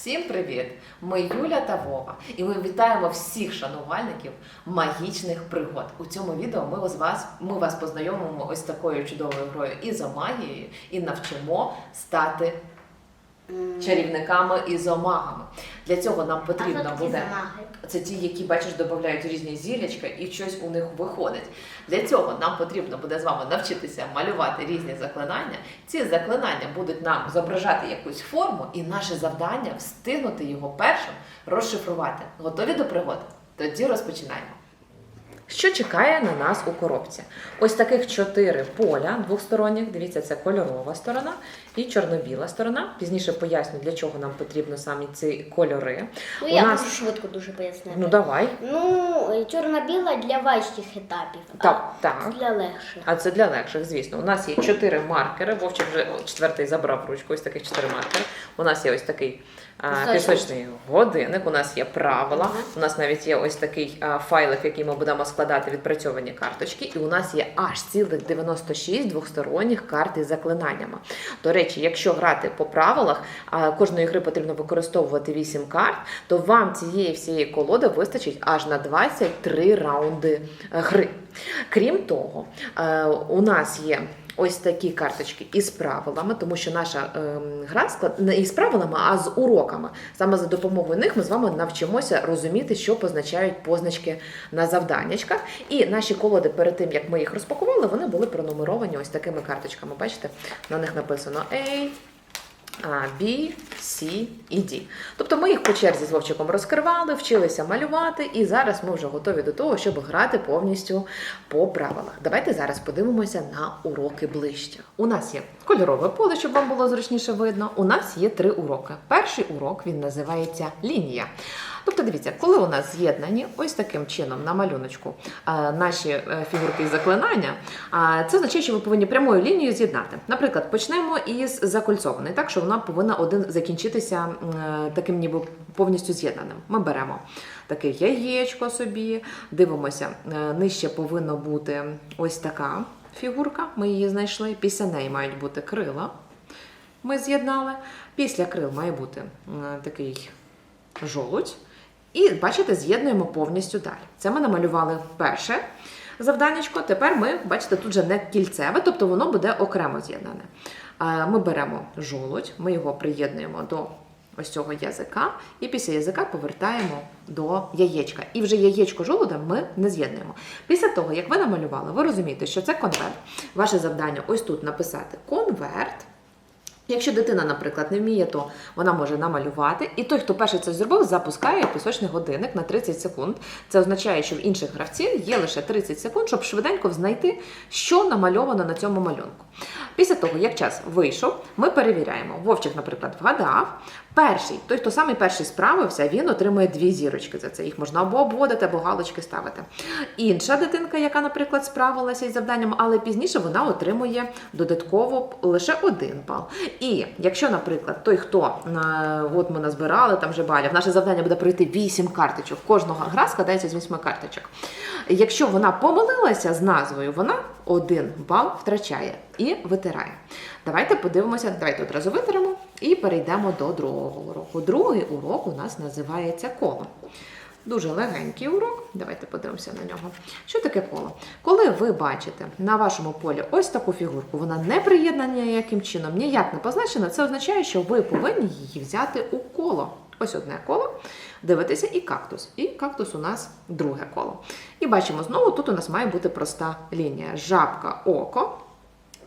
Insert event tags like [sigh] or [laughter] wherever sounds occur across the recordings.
Всім привіт! Ми Юля та Вова, і ми вітаємо всіх шанувальників магічних пригод. У цьому відео ми з вас ми вас познайомимо ось такою чудовою грою і за магією, і навчимо стати чарівниками і ізомагами. Для цього нам потрібно буде. Це ті, які бачиш, додають різні зілячка і щось у них виходить. Для цього нам потрібно буде з вами навчитися малювати різні заклинання. Ці заклинання будуть нам зображати якусь форму, і наше завдання встигнути його першим розшифрувати. Готові до пригод? Тоді розпочинаємо. Що чекає на нас у коробці? Ось таких чотири поля двосторонніх. Дивіться, це кольорова сторона і чорно-біла сторона. Пізніше поясню, для чого нам потрібно саме ці кольори. Ну, У я нас- можу швидко дуже пояснити. Ну давай. Ну, чорно-біла для важчих етапів, Так, а так. для легших. А це для легших, звісно. У нас є чотири маркери. Вовчик вже четвертий забрав ручку. Ось таких чотири маркери. У нас є ось такий а, Пісочний. годинник. У нас є правила. У нас навіть є ось такий а, файлик, який ми будемо складати відпрацьовані карточки. І у нас є аж цілих 96 двосторонніх карт із заклинаннями. До речі, якщо грати по правилах, кожної гри потрібно використовувати 8 карт, то вам цієї всієї колоди вистачить аж на 23 раунди е, гри. Крім того, е, у нас є. Ось такі карточки із правилами, тому що наша ем, гра склад не із правилами, а з уроками. Саме за допомогою них ми з вами навчимося розуміти, що позначають позначки на завданнячках. І наші колоди перед тим, як ми їх розпакували, вони були пронумеровані ось такими карточками. Бачите, на них написано а, B, C і D. Тобто ми їх по черзі з Вовчиком розкривали, вчилися малювати, і зараз ми вже готові до того, щоб грати повністю по правилах. Давайте зараз подивимося на уроки ближче. У нас є кольорове поле, щоб вам було зручніше видно. У нас є три уроки. Перший урок він називається лінія. Тобто, дивіться, коли у нас з'єднані ось таким чином на малюночку е, наші е, фігурки заклинання, це означає, що ви повинні прямою лінією з'єднати. Наприклад, почнемо із закольцованої, так що вона повинна один закінчитися е, таким, ніби повністю з'єднаним. Ми беремо таке яєчко собі, дивимося, нижче повинно бути ось така фігурка. Ми її знайшли. Після неї мають бути крила. Ми з'єднали. Після крил має бути такий жолудь. І бачите, з'єднуємо повністю далі. Це ми намалювали перше завданнячко. Тепер ми, бачите, тут вже не кільцеве, тобто воно буде окремо з'єднане. Ми беремо жолудь, ми його приєднуємо до ось цього язика, і після язика повертаємо до яєчка. І вже яєчко жолуда ми не з'єднуємо. Після того, як ви намалювали, ви розумієте, що це конверт. Ваше завдання ось тут написати конверт. Якщо дитина, наприклад, не вміє, то вона може намалювати. І той, хто перший це зробив, запускає пісочний годинник на 30 секунд. Це означає, що в інших гравців є лише 30 секунд, щоб швиденько знайти, що намальовано на цьому малюнку. Після того, як час вийшов, ми перевіряємо. Вовчик, наприклад, вгадав. Перший, той, хто самий перший справився, він отримує дві зірочки за це. Їх можна або обводити, або галочки ставити. Інша дитинка, яка, наприклад, справилася із завданням, але пізніше вона отримує додатково лише один бал. І якщо, наприклад, той, хто е, от ми назбирали там вже балів, наше завдання буде пройти 8 карточок. Кожного гра складається з 8 карточок. Якщо вона помилилася з назвою, вона один бал втрачає і витирає. Давайте подивимося, давайте одразу витеремо і перейдемо до другого уроку. Другий урок у нас називається коло. Дуже легенький урок. Давайте подивимося на нього. Що таке коло? Коли ви бачите на вашому полі ось таку фігурку, вона не приєднана ніяким чином, ніяк не позначена, це означає, що ви повинні її взяти у коло. Ось одне коло. Дивитеся і кактус. І кактус у нас друге коло. І бачимо знову, тут у нас має бути проста лінія. Жабка, око,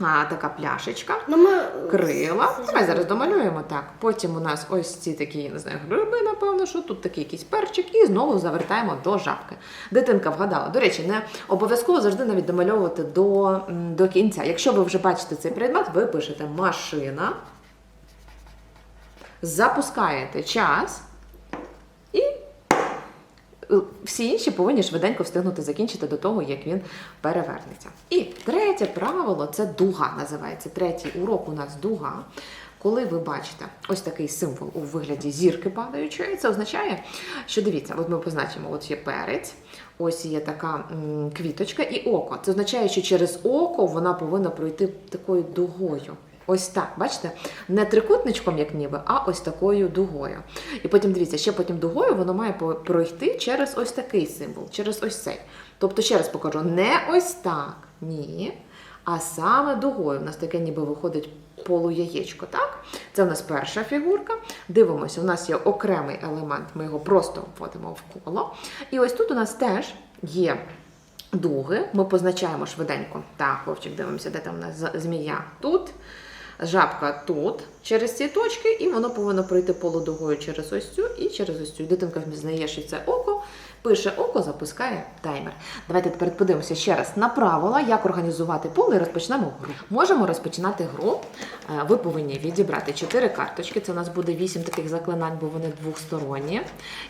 а, така пляшечка. Ну, ми... Крила. Давай зараз домалюємо так. Потім у нас ось ці такі, я не знаю, гриби, напевно, що тут такий якийсь перчик, і знову завертаємо до жабки. Дитинка вгадала. До речі, не обов'язково завжди навіть домальовувати до, до кінця. Якщо ви вже бачите цей предмет, ви пишете машина, запускаєте час всі інші повинні швиденько встигнути закінчити до того, як він перевернеться. І третє правило це дуга називається. Третій урок у нас дуга. Коли ви бачите ось такий символ у вигляді зірки падаючої, це означає, що дивіться, от ми позначимо, от є перець, ось є така квіточка і око. Це означає, що через око вона повинна пройти такою дугою. Ось так, бачите? Не трикутничком, як ніби, а ось такою дугою. І потім дивіться, ще потім дугою воно має пройти через ось такий символ, через ось цей. Тобто, ще раз покажу, не ось так, ні, а саме дугою. У нас таке ніби виходить полуяєчко, так? Це у нас перша фігурка. Дивимося, у нас є окремий елемент, ми його просто вводимо в коло. І ось тут у нас теж є дуги. Ми позначаємо швиденько. Так, Вовчик, дивимося, де там у нас змія тут. Жабка тут через ці точки, і воно повинно пройти полудугою через ось цю і через ось цю. Дитинка взнає, що це око, пише око, запускає таймер. Давайте тепер подивимося ще раз на правила, як організувати поле і розпочнемо гру. Можемо розпочинати гру. Е, Ви повинні відібрати 4 карточки. Це у нас буде 8 таких заклинань, бо вони двохсторонні.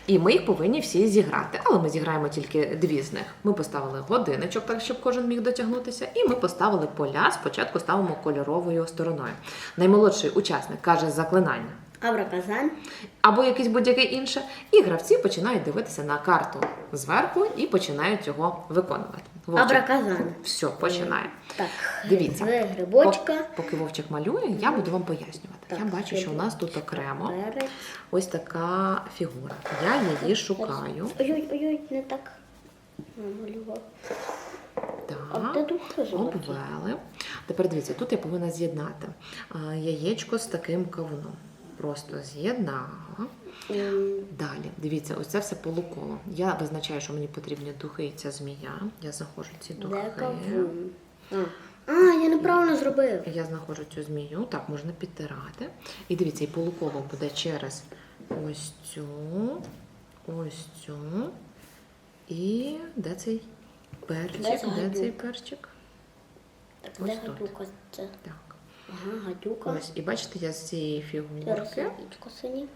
І ми їх повинні всі зіграти. Але ми зіграємо тільки дві з них. Ми поставили годиночок, так щоб кожен міг дотягнутися, і ми поставили поля. Спочатку ставимо кольоровою стороною. Наймолодший учасник каже заклинання Абраказан. або якесь будь-яке інше, і гравці починають дивитися на карту зверху і починають його виконувати. Вовчик, Абраказан. все, починає. Так, Дивіться. з грибочка. Пок- Поки Вовчик малює, я буду вам пояснювати. Так, я бачу, що у нас тут окремо Перець. ось така фігура. Я її шукаю. Ой-ой-ой, не так. Намалював. А де Так. Обвели. Тепер дивіться, тут я повинна з'єднати а, яєчко з таким кавуном. Просто з'єднала. Далі, дивіться, ось це все полуколо. Я визначаю, що мені потрібні духи і ця змія. Я знаходжу ці духи. Де кавун? А. а, я неправильно зробив. Я знаходжу цю змію, так, можна підтирати. І дивіться, і полуколо буде через ось цю, ось цю. І де цей перчик? Де Де, цей перчик? Так, Ось де тут. Так. Ага, гадюка. Ось, і бачите, я з цієї фігурки синій.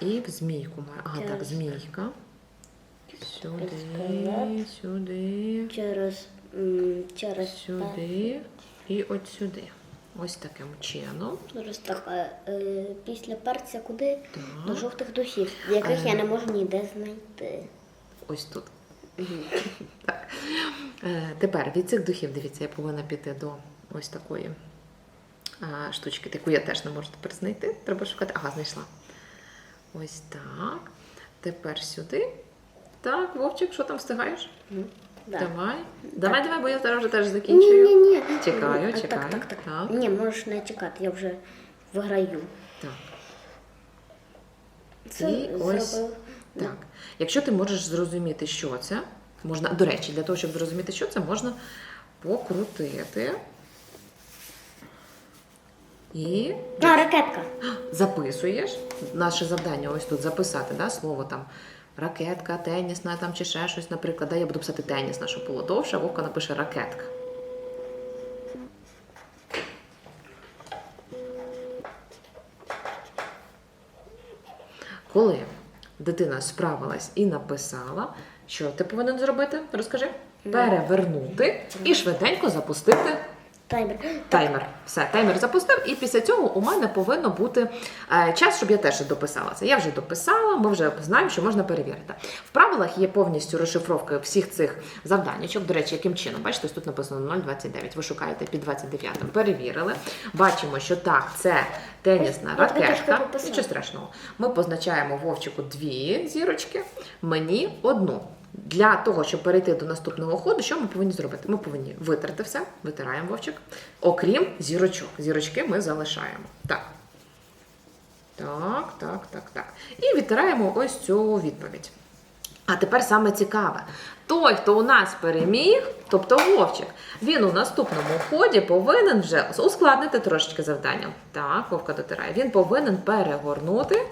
і в змійку маю. Ага, так, Через- змійка. Сюди, сюди. Через, м, через Сюди і от сюди. Ось таким чином. Зараз так, е, е, після перця куди? Так. До жовтих духів, яких Е. я не можу ніде знайти. Ось тут. [laughs] Так. Е, Тепер від цих духів, дивіться, я повинна піти до ось такої штучки, яку я теж не можу тепер знайти. Треба шукати. Ага, знайшла. Ось так. Тепер сюди. Так, Вовчик, що там встигаєш? Ну, да. Давай. Давай, давай, бо я зараз вже теж закінчую. ні, ні. Чекаю, Так, чекаю. Так, так, так. Так. Ні, можеш не чекати, я вже виграю. Так. Це І ось зробив. Так. Якщо ти можеш зрозуміти, що це, можна, до речі, для того, щоб зрозуміти, що це, можна покрутити і А, ракетка. записуєш. Наше завдання ось тут записати да, слово там ракетка, тенісна там чи ще щось, наприклад. Да, я буду писати тенісна, щоб було довше, а Вовка напише ракетка. Коли дитина справилась і написала, що ти повинен зробити? Розкажи. Перевернути і швиденько запустити Таймер. Таймер. Все, таймер запустив, і після цього у мене повинно бути е, час, щоб я теж дописала це. Я вже дописала, ми вже знаємо, що можна перевірити. В правилах є повністю розшифровка всіх цих завданнячок. До речі, яким чином? Бачите, тут написано 0,29. Ви шукаєте під 29. Перевірили. Бачимо, що так, це тенісна ракетка. Нічого страшного. Ми позначаємо вовчику дві зірочки, мені одну. Для того, щоб перейти до наступного ходу, що ми повинні зробити? Ми повинні витерти все, витираємо вовчик, окрім зірочок. Зірочки ми залишаємо. Так. Так, так, так, так. І відтираємо ось цю відповідь. А тепер саме цікаве. Той, хто у нас переміг, тобто Вовчик, він у наступному ході повинен вже ускладнити трошечки завдання. Так, Вовка дотирає. Він повинен перегорнути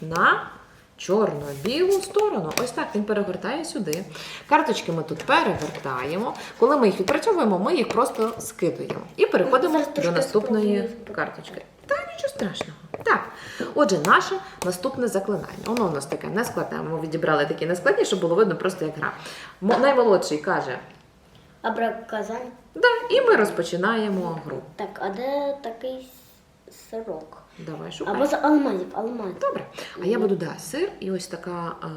на чорно-білу сторону. Ось так він перегортає сюди. Карточки ми тут перевертаємо. Коли ми їх відпрацьовуємо, ми їх просто скидуємо. І переходимо до наступної карточки. Та нічого страшного. Так, отже, наше наступне заклинання. Воно у нас таке нескладне. Ми відібрали такі нескладні, щоб було видно просто як гра. Мо- Наймолодший каже, Абраказан. да, і ми розпочинаємо гру. Так, а де такий сирок? Давай шукай. Або з алмазів, алмаз. Добре. А я буду да, сир і ось така а,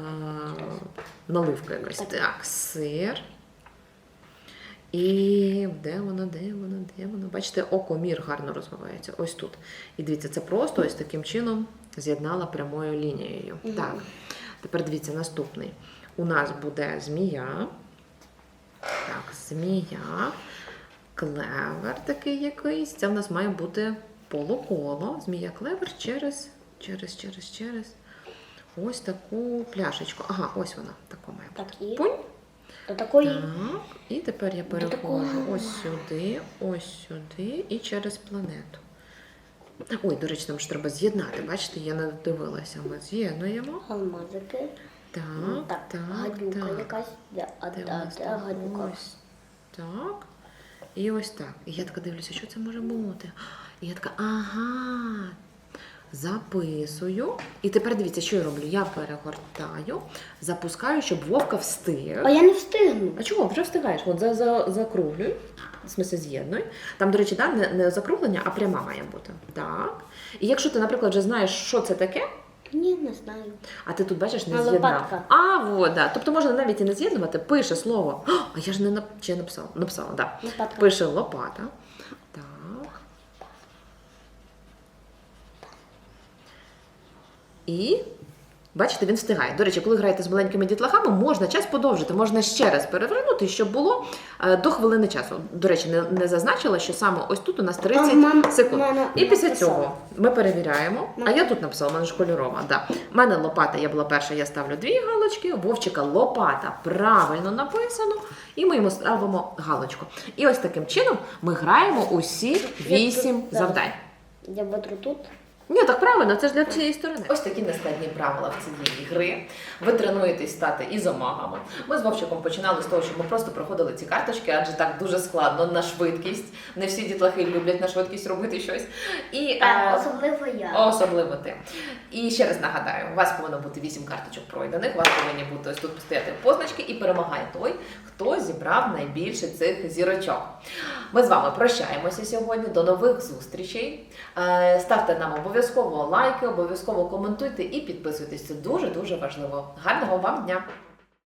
наливка якась. Так. Так, сир. І де воно, де воно, де воно? Бачите, окомір гарно розвивається. Ось тут. І дивіться, це просто ось таким чином з'єднала прямою лінією. Мгм. Так. Тепер дивіться, наступний. У нас буде змія. Так, змія. Клевер такий якийсь. Це в нас має бути полуколо. Змія клевер через, через, через, через. Ось таку пляшечку. Ага, ось вона. Таку має бути. Так, і Пунь. до такої. Так, і тепер я До переходжу такого. ось сюди, ось сюди і через планету. Ой, до речі, там ж треба з'єднати. Бачите, я не дивилася. Ми з'єднуємо. Алмазики. Так, Ну, так, так, гадюка так. якась. Де, а, да, там? гадюка? Ось так. І ось так. І я така дивлюся, що це може бути. І я така, ага. Записую. І тепер дивіться, що я роблю. Я перегортаю, запускаю, щоб Вовка встиг. А я не встигну. А чого? Вже встигаєш? От за, за, закруглюй, в смысле з'єднуй. Там, до речі, да, не, не закруглення, а пряма має бути. Так. І якщо ти, наприклад, вже знаєш, що це таке, Ні, не знаю. а ти тут бачиш, не А, з'єднав. лопатка. А, вот, да. Тобто можна навіть і не з'єднувати, пише слово. О, а я ж не нап... чи я написала? Написала, да. Лопатка. Пише лопата. Так. І бачите, він встигає. До речі, коли граєте з маленькими дітлахами, можна час подовжити, можна ще раз перевернути, щоб було е, до хвилини часу. До речі, не, не зазначила, що саме ось тут у нас 30 А, мам, секунд. мама І після написала. цього ми перевіряємо. А я тут написала, в мене ж кольорова. Да. У мене лопата, я була перша, я ставлю дві галочки. Вовчика лопата правильно написано, і ми йому ставимо галочку. І ось таким чином ми граємо усі вісім завдань. Я буду тут. Ні, так правильно, це ж для цієї сторони. Ось такі нескладні правила в цієї гри. Ви тренуєтесь стати ізомагами. Ми з Вовчиком починали з того, що ми просто проходили ці карточки, адже так дуже складно на швидкість. Не всі дітлахи люблять на швидкість робити щось. І А, е, особливо я. Особливо ти. І ще раз нагадаю, у вас повинно бути 8 карточок пройдених, у вас повинні бути ось тут постояти позначки і перемагає той, хто зібрав найбільше цих зірочок. Ми з вами прощаємося сьогодні. До нових зустрічей. Е, Ставте нам обов'язково лайки, обов'язково коментуйте і підписуйтесь. Це дуже дуже важливо. Гарного вам дня!